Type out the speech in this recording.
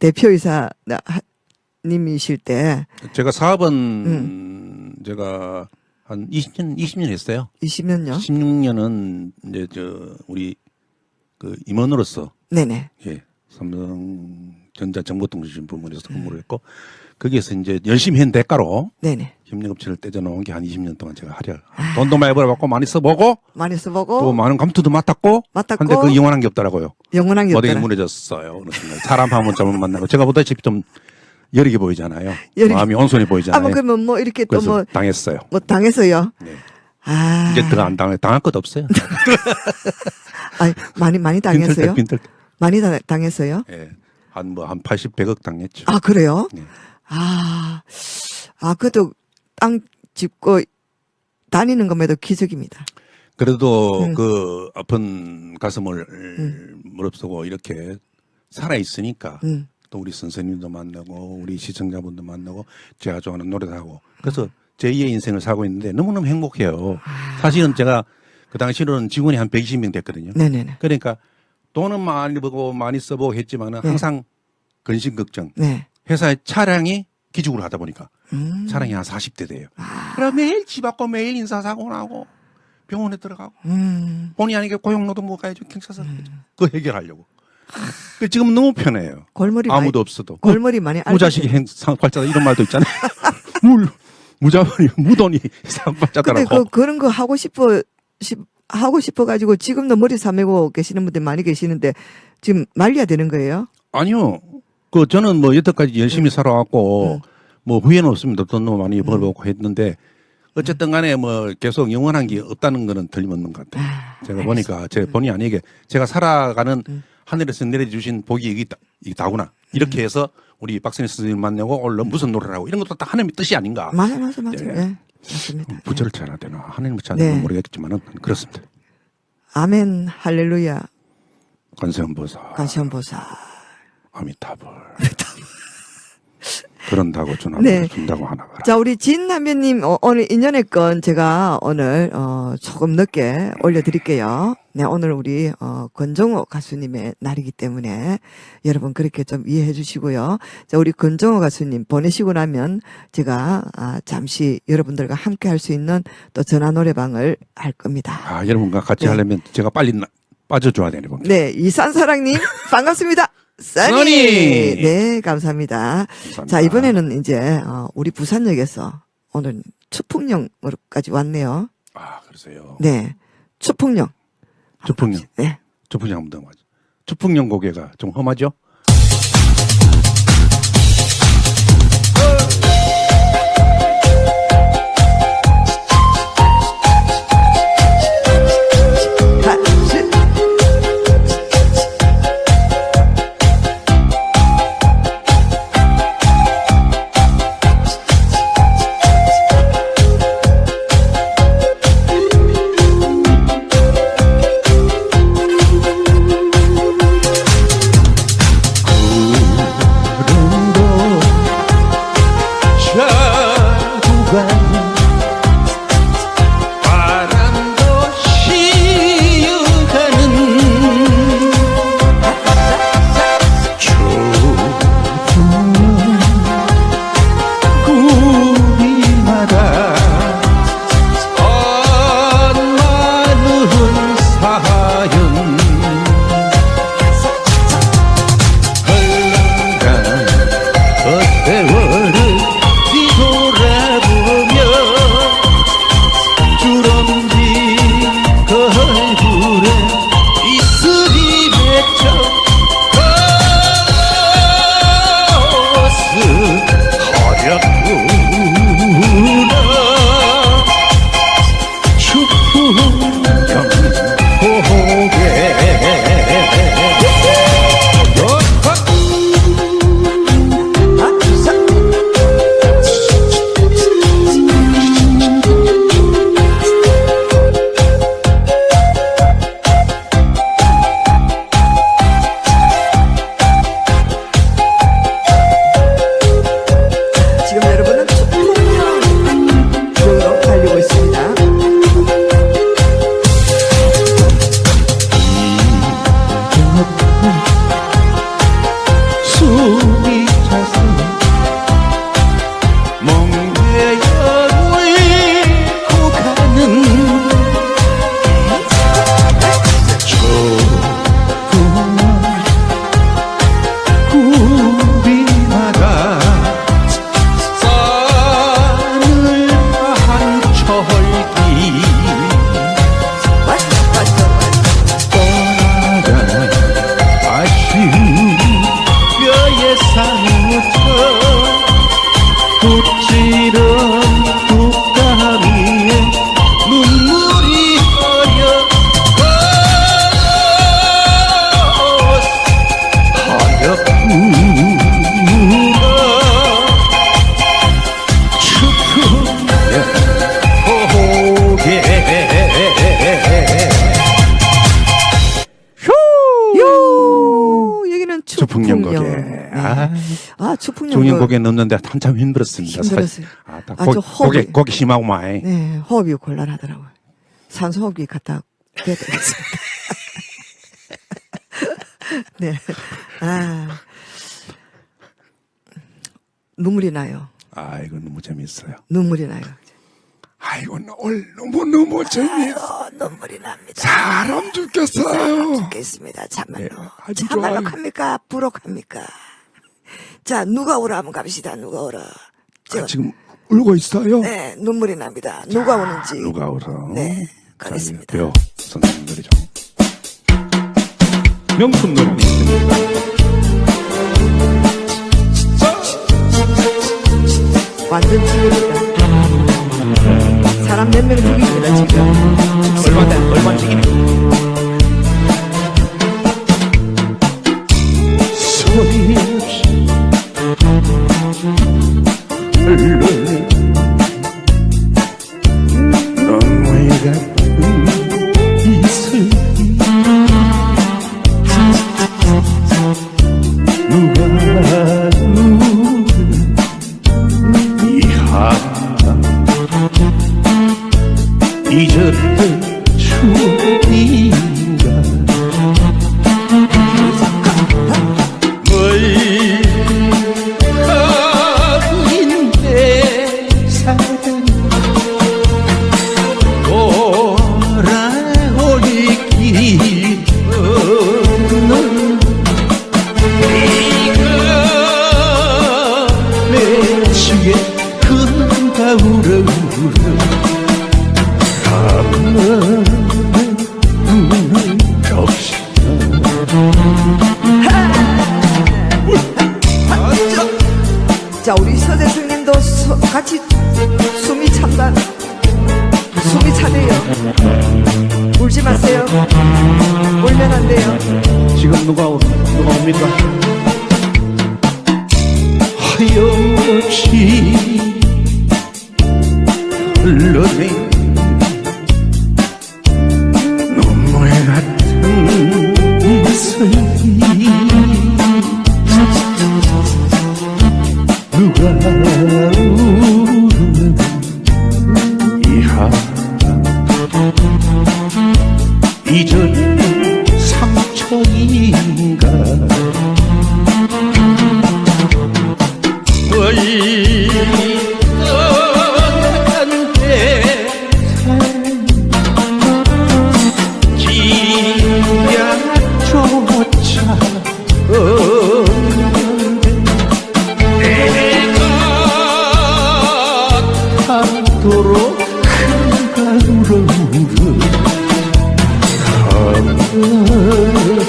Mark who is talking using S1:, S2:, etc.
S1: 대표이사 나- 하- 님이실 때
S2: 제가 사업은
S1: 음.
S2: 제가 한 20년 20년 했어요.
S1: 20년요?
S2: 16년은 이제 저 우리 그 임원으로서
S1: 네네.
S2: 예, 삼성전자 정보통신 부문에서 근무를 했고 거기에서 이제 열심히 한 대가로
S1: 네네.
S2: 협력업체를 떼져놓은 게 한 20년 동안 제가 하려 돈도 많이 벌어봤고 많이 써보고
S1: 많이 써보고
S2: 또 많은 감투도 맡았고
S1: 맡았고
S2: 근데 그 영원한 게 없더라고요.
S1: 영원한 게
S2: 모델이
S1: 없더라.
S2: 무너졌어요. 순간 사람 한번 잘못 만나고 제가 보다시피 좀 여리게 보이잖아요.
S1: 여리게.
S2: 마음이
S1: 아,
S2: 보이잖아요.
S1: 뭐 그러면 뭐 이렇게 또
S2: 그래서
S1: 뭐뭐
S2: 당했어요.
S1: 당했어요.
S2: 네.
S1: 아,
S2: 이제 더안 당해 당할 것 없어요.
S1: 아니, 많이 많이 당했어요.
S2: 빈털 때,
S1: 많이 당- 당했어요.
S2: 예. 한뭐한 80, 100억 당했죠.
S1: 아 그래요?
S2: 네.
S1: 아, 아 그래도 땅 짚고 다니는 것만도 기적입니다.
S2: 그래도
S1: 음.
S2: 그 아픈 가슴을 무릅쓰고 이렇게 살아 있으니까
S1: 음.
S2: 또 우리 선생님도 만나고 우리 시청자분도 만나고 제가 좋아하는 노래도 하고 그래서 제2의 인생을 살고 있는데 너무너무 행복해요. 사실은 제가 그 당시로는 직원이 한 120명 됐거든요.
S1: 네네네.
S2: 그러니까 돈은 많이 벌고 많이 써보고 했지만은
S1: 네.
S2: 항상 근심 걱정.
S1: 네.
S2: 회사의 차량이 기죽으로 하다 보니까
S1: 음.
S2: 차량이 한 40대 돼요. 그럼 매일 집 앞고 매일 인사사고 나고 병원에 들어가고
S1: 음.
S2: 본의 아니게 고용노동 못 가야죠. 경찰서 가야죠. 그거 해결하려고. 그 지금 너무 편해요.
S1: 골머리
S2: 아무도
S1: 많이,
S2: 없어도.
S1: 골머리 많이
S2: 무자식이
S1: 앓으세요.
S2: 행- 상팔자 이런 말도 있잖아요. 물 무자본이 무돈이
S1: 근데
S2: 상팔자더라고.
S1: 그 그런 거 하고 싶어 싶 하고 싶어 가지고 지금도 머리 싸매고 계시는 분들 많이 계시는데 지금 말려야 되는 거예요?
S2: 아니요. 그 저는 뭐 여태까지 열심히 살아왔고
S1: 음.
S2: 뭐 후회는 없습니다. 돈 너무 많이 벌어보고 했는데 어쨌든 간에 뭐 계속 영원한 게 없다는 거는 틀림없는 것 같아요.
S1: 아,
S2: 제가 보니까 제 본의 아니게 제가 살아가는
S1: 음.
S2: 하늘에서 내려주신 복이 이게, 다- 이게 다구나. 이렇게 해서 우리 박선희 선생님 만나고 오늘 무슨 노래를 하고 이런 것도 다 하나님의 뜻이 아닌가.
S1: 맞아 맞아 맞아.
S2: 예.
S1: 예. 맞습니다.
S2: 부처를 찾아야 되나 하나님을 찾아야
S1: 네.
S2: 되나 모르겠지만은 그렇습니다.
S1: 아멘 할렐루야
S2: 관세음보사
S1: 가시원보사.
S2: 아미타불 그런다고 주나
S1: 네.
S2: 준다고 하나 봐라.
S1: 자, 우리 진 남편님, 어, 오늘 인연의 건 제가 오늘, 어, 조금 늦게 올려드릴게요. 네, 오늘 우리, 어, 권정호 가수님의 날이기 때문에 여러분 그렇게 좀 이해해 주시고요. 자, 우리 권정호 가수님 보내시고 나면 제가, 아, 잠시 여러분들과 함께 할 수 있는 또 전화 노래방을 할 겁니다.
S2: 아 여러분과 같이
S1: 네.
S2: 하려면 제가 빨리 나- 빠져줘야 되네 봅니다.
S1: 네, 이산사랑님, 반갑습니다. 써니!
S2: 써니!
S1: 네, 감사합니다.
S2: 감사합니다.
S1: 자, 이번에는 이제, 어, 우리 부산역에서 오늘 추풍령으로까지 왔네요.
S2: 아 그러세요.
S1: 네. 추풍령.
S2: 추풍령.
S1: 네.
S2: 추풍령 한번 더 맞아. 추풍령 고개가 좀 험하죠?
S1: 관. 아, 추풍령.
S2: 중인 고개 넘는데 한참 힘들었습니다.
S1: 힘들었어요.
S2: 아, 딱
S1: 아주
S2: 고,
S1: 호흡이-
S2: 고개, 고개 심하고 많이.
S1: 네, 호흡이 곤란하더라고요. 산소 호흡기 갖다 대야 되겠습니다. 네. 아. 눈물이 나요.
S2: 아, 이거 너무 재밌어요.
S1: 눈물이 나요.
S2: 아이고, 오늘 너무 너무 재미있어.
S1: 어, 눈물이 납니다.
S2: 사람 죽겠어요.
S1: 죽겠습니다. 참말로.
S2: 네, 아주
S1: 참말로
S2: 좋아요.
S1: 합니까? 부록합니까? 자, 누가 오라 한번 갑시다. 누가 오라. 저,
S2: 아, 지금 울고 있어요.
S1: 네, 눈물이 납니다. 누가 오는지.
S2: 누가 울어?
S1: 네,
S2: 자,
S1: 가겠습니다.
S2: 배우 선생님들이 좀. 명품 노래 있습니다.
S1: 완전 죽입니다. 사람 몇 명 죽입니다, 지금.
S2: 얼마, 얼마 찍이네. 소리 없이 흘러내 눈물 같
S1: 자, 우리 서- 같이 숨이 찬다. 숨이 차네요. 울지 마세요. 울면 안 돼요.
S2: 지금 누가 오- 누가 옵니까? 하염없이 잊은 Deus.